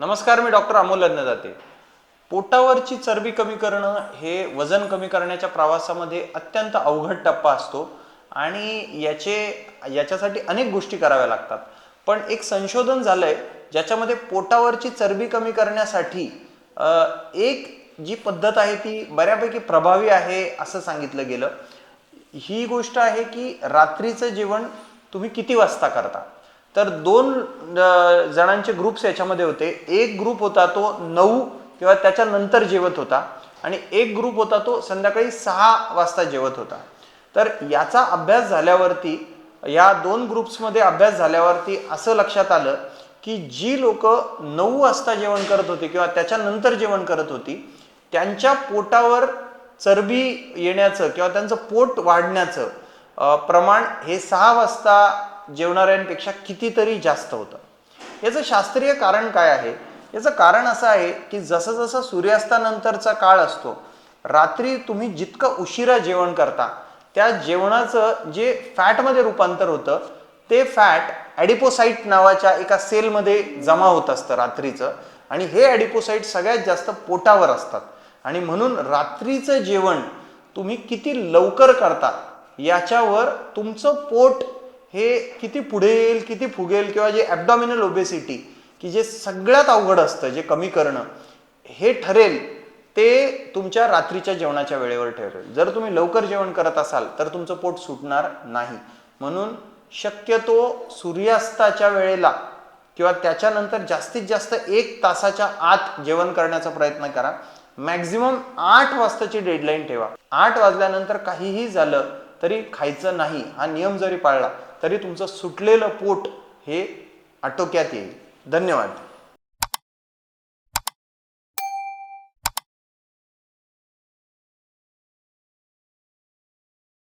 नमस्कार मी डॉक्टर अमोल अन्नदाते पोटावरची चरबी कमी करणं हे वजन कमी करण्याच्या प्रवासामध्ये अत्यंत अवघड टप्पा असतो आणि याचे याच्यासाठी अनेक गोष्टी कराव्या लागतात. पण एक संशोधन झालंय ज्याच्यामध्ये पोटावरची चरबी कमी करण्यासाठी एक जी पद्धत आहे ती बऱ्यापैकी प्रभावी आहे असं सांगितलं गेलं. ही गोष्ट आहे की रात्रीचं जेवण तुम्ही किती वाजता करता? तर दोन जणांचे ग्रुप्स याच्यामध्ये होते. एक ग्रुप होता तो नऊ किंवा त्याच्यानंतर जेवत होता आणि एक ग्रुप होता तो संध्याकाळी सहा वाजता जेवत होता. तर याचा अभ्यास झाल्यावरती या दोन ग्रुप्समध्ये अभ्यास झाल्यावरती असं लक्षात आलं की जी लोक नऊ वाजता जेवण करत होती किंवा त्याच्यानंतर जेवण करत होती त्यांच्या पोटावर चरबी येण्याचं किंवा त्यांचं पोट वाढण्याचं प्रमाण हे सहा वाजता जेवणाऱ्यांपेक्षा कितीतरी जास्त होतं. याचं शास्त्रीय कारण काय आहे? याचं कारण असं आहे की जसं जसं सूर्यास्तानंतरचा काळ असतो रात्री तुम्ही जितकं उशिरा जेवण करता त्या जेवणाचं जे फॅटमध्ये रूपांतर होतं ते फॅट ॲडिपोसाईट नावाच्या एका सेलमध्ये जमा होत असतं रात्रीचं आणि हे ॲडिपोसाईट सगळ्यात जास्त पोटावर असतात. आणि म्हणून रात्रीचं जेवण तुम्ही किती लवकर करता याच्यावर तुमचं पोट हे किती पुढे येईल किती फुगेल किंवा जे ॲबडॉमिनल ओबेसिटी की जे सगळ्यात अवघड असतं जे कमी करणं हे ठरेल ते तुमच्या रात्रीच्या जेवणाच्या वेळेवर ठरेल. जर तुम्ही लवकर जेवण करत असाल तर तुमचं पोट सुटणार नाही. म्हणून शक्यतो सूर्यास्ताच्या वेळेला किंवा त्याच्यानंतर जास्तीत जास्त एक तासाच्या आत जेवण करण्याचा प्रयत्न करा. मॅक्झिमम आठ वाजताची डेडलाईन ठेवा. आठ वाजल्यानंतर काहीही झालं तरी खायचं नाही हा नियम जरी पाळला तरी तुमचं सुटलेलं पोट हे आटोक्यात येईल. धन्यवाद.